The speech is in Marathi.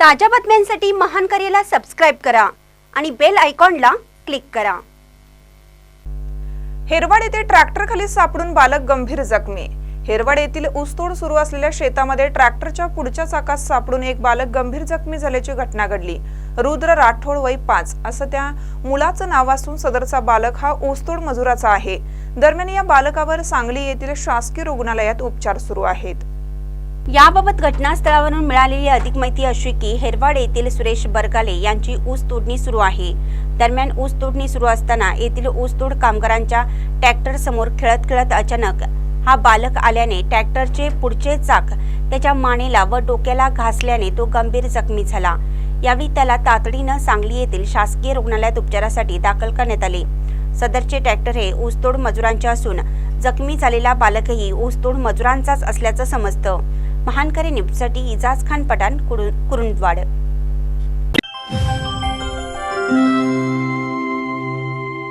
ताज्या बातम्यांसाठी महान करेला सबस्क्राईब करा आणि बेल आयकॉनला क्लिक करा. हेरवाड येथे ट्रॅक्टरखाली सापडून बालक गंभीर जखमी. हेरवाड येथील ऊसतोड सुरू असलेल्या शेतामध्ये ट्रॅक्टरच्या पुढच्या चाकात सापडून एक बालक गंभीर जखमी झाल्याची घटना घडली. रुद्र राठोड वय पाच असं त्या मुलाचं नाव असून सदरचा बालक हा ऊसतोड मजुराचा आहे. दरम्यान या बालकावर सांगली येथील शासकीय रुग्णालयात उपचार सुरू आहेत. याबाबत घटनास्थळावरून मिळालेली अधिक माहिती अशी की हेरवाड येथील सुरेश बरगाले यांची ऊस तोडणी सुरू आहे. दरम्यान ऊस तोडणी सुरू असताना येथील ऊसतोड कामगारांच्या ट्रॅक्टर समोर खेळत खेळत अचानक हा बालक आल्याने ट्रॅक्टरचे पुढचे चाक त्याच्या मानेला व डोक्याला घासल्याने तो गंभीर जखमी झाला. यावेळी त्याला तातडीनं सांगली येथील शासकीय रुग्णालयात उपचारासाठी दाखल करण्यात आले. सदरचे ट्रॅक्टर हे ऊसतोड मजुरांचे असून जखमी झालेला बालकही ऊसतोड मजुरांचाच असल्याचं समजतं. महानकरी न्यूजसाठी इजाज खान पठाण कुरुंदवाड